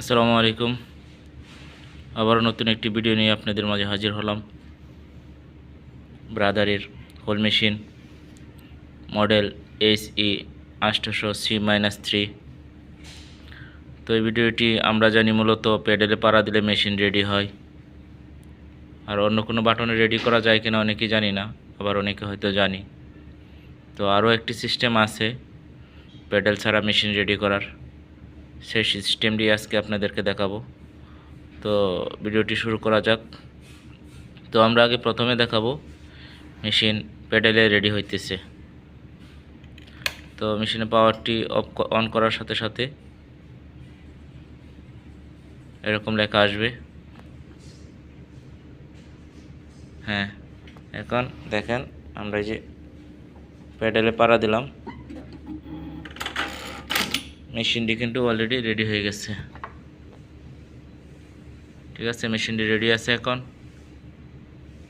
আসসালামু আলাইকুম। আবারও নতুন একটি ভিডিও নিয়ে আপনাদের মাঝে হাজির হলাম। ব্রাদারের hole machine, model S E আষ্টশো সি মাইনাস থ্রি। তো এই ভিডিওটি আমরা জানি মূলত প্যাডেলে পাড়া দিলে মেশিন রেডি হয়। আর অন্য কোনো বাটনে রেডি করা যায় কিনা অনেকেই জানি না, আবার অনেকে হয়তো জানি। তো আরও একটি সিস্টেম আছে, প্যাডেল ছাড়া মেশিন রেডি করার। সেই সিস্টেমটি আজকে আপনাদেরকে দেখাবো। তো ভিডিওটি শুরু করা যাক। তো আমরা আগে প্রথমে দেখাবো, মেশিন প্যাডেলে রেডি হইতেছে। তো মেশিনের পাওয়ারটি অফ অন করার সাথে সাথে এরকম লেখা আসবে। হ্যাঁ এখন দেখেন, আমরা যে প্যাডেলে পাড়া দিলাম। মেশিনটি কিন্তু অলরেডি রেডি হয়ে গেছে। ঠিক আছে, মেশিনটি রেডি আছে এখন।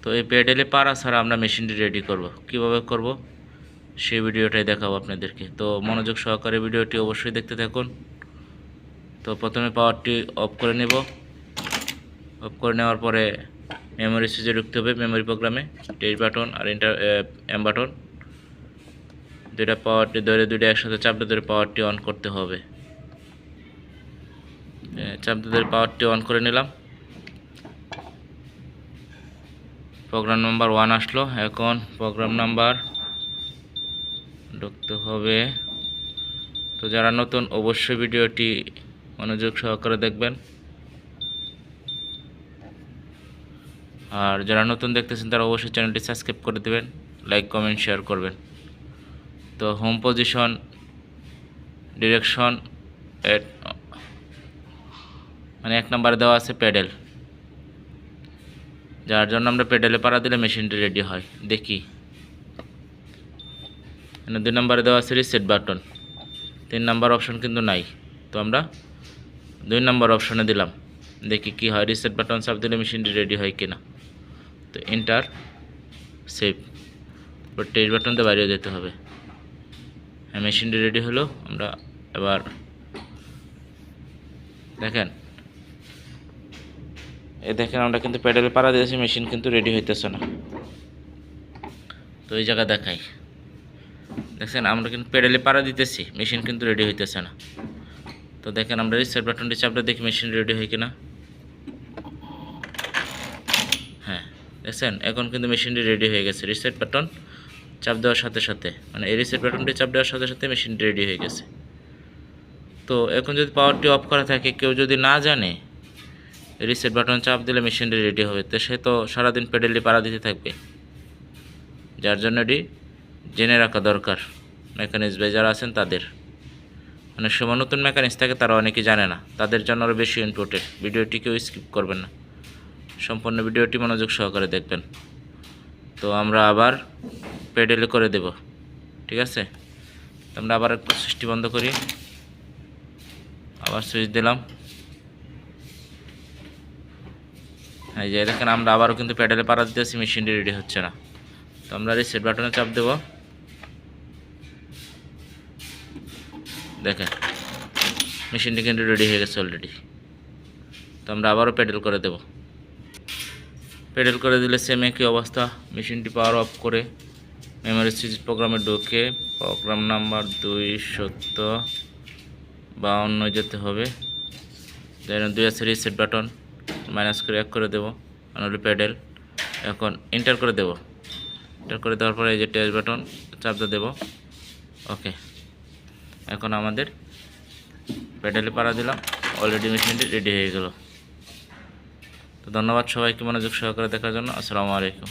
তো এই প্যাডেলে পারা ছাড়া আমরা মেশিনটি রেডি করব। কীভাবে করব? সেই ভিডিওটাই দেখাবো আপনাদেরকে। তো মনোযোগ সহকারে ভিডিওটি অবশ্যই দেখতে থাকুন। তো প্রথমে পাওয়ারটি অফ করে নেব। অফ করে নেওয়ার পরে মেমোরি সুইচে ঢুকতে হবে। মেমোরি প্রোগ্রামে টেস্ট বাটন আর ইন্টার এম বাটন দুইটা পাওয়ারটি ধরে দুইটা একসাথে চাপটা ধরে পাওয়ারটি অন করতে হবে। চাপটা ধরে পাওয়ারটি অন করে নিলাম। প্রোগ্রাম নাম্বার ওয়ান আসলো। এখন প্রোগ্রাম নাম্বার ঢুকতে হবে। তো যারা নতুন, অবশ্যই ভিডিওটি মনোযোগ সহকারে দেখবেন। আর যারা নতুন দেখতেছেন, তারা অবশ্যই চ্যানেলটি সাবস্ক্রাইব করে দেবেন লাইক কমেন্ট শেয়ার করবেন। তো হোম পজিশন ডিরেকশন মানে এক নম্বরে দেওয়া আছে প্যাডেল যার জন্য আমরা প্যাডেলে পাড়া দিলে মেশিনটি রেডি হয়। দেখি। এখানে দুই নম্বরে দেওয়া আছে রিসেট বাটন তিন নাম্বার অপশন কিন্তু নাই। তো আমরা দুই নম্বর অপশনে দিলাম। দেখি কি হয় রিসেট বাটন চাপ দিলে মেশিনটি রেডি হয় কিনা। তো এন্টার সেভ টেস্ট বাটন দিয়ে বাইরে যেতে হবে। মেশিনটি রেডি হলো, আমরা এবার দেখেন। এ দেখেন, আমরা কিন্তু প্যাডেলে পাড়া দিয়েছি মেশিন কিন্তু রেডি হইতেছে না। তো এই জায়গা দেখাই। দেখছেন, আমরা কিন্তু প্যাডেলে পাড়া দিতেছি মেশিন কিন্তু রেডি হইতেছে না। তো দেখেন, আমরা রিসেট বাটনটি চাপলে দেখি মেশিন রেডি হয় কিনা। হ্যাঁ দেখছেন, এখন কিন্তু মেশিনটি রেডি হয়ে গেছে রিসেট বাটন চাপ দেওয়ার সাথে সাথে মানে এই রিসেট বাটনটি চাপ দেওয়ার সাথে সাথে মেশিনটি রেডি হয়ে গেছে। তো এখন যদি পাওয়ারটি অফ করা থাকে, কেউ যদি না জানে রিসেট বাটন চাপ দিলে মেশিনটি রেডি হবে, তো সে তো সারাদিন পেডেলটি পাড়া দিতে থাকবে। যার জন্য এটি জেনে রাখা দরকার মেকানিক্স বাই যারা আছেন তাদের। অনেক সময় নতুন মেকানিক্স থাকে, তারা অনেকে জানে না, তাদের জন্য আরও বেশি ইম্পর্টেন্ট ভিডিওটি কেউ স্কিপ করবেন না। সম্পূর্ণ ভিডিওটি মনোযোগ সহকারে দেখবেন। তো আমরা আবার পেডেলে করে দেব। ঠিক আছে? আমরা আবার একটু সুইচটি বন্ধ করি। আবার সুইচ দিলাম। এই যে দেখেন, আমরা আবারও কিন্তু প্যাডেলে পাড়া দিতেছি মেশিনটি রেডি হচ্ছে না। তো আমরা রিসেট বাটনে চাপ দেব। দেখেন মেশিনটি কিন্তু রেডি হয়ে গেছে অলরেডি তো আমরা আবারও প্যাডেল করে দেব। প্যাডেল করে দিলে সেম একই অবস্থা মেশিনটি পাওয়ার অফ করে। মেমোরি সুইচ প্রোগ্রামে ঢুকে প্রোগ্রাম নাম্বার দুই সত্তর বাউন্ন যেতে হবে। দুই আছে রিসেট বাটন মাইনাস করে এক করে দেবো হলো প্যাডেল এখন এন্টার করে দেবো। এন্টার করে দেওয়ার পরে এই যে টেস্ট বাটন চাপতে দেবো। ওকে এখন আমাদের প্যাডেলে পাড়া দিলাম অলরেডি মেশিনটি রেডি হয়ে গেল। তো ধন্যবাদ সবাইকে মনোযোগ সহকারে দেখার জন্য। আসসালামু আলাইকুম।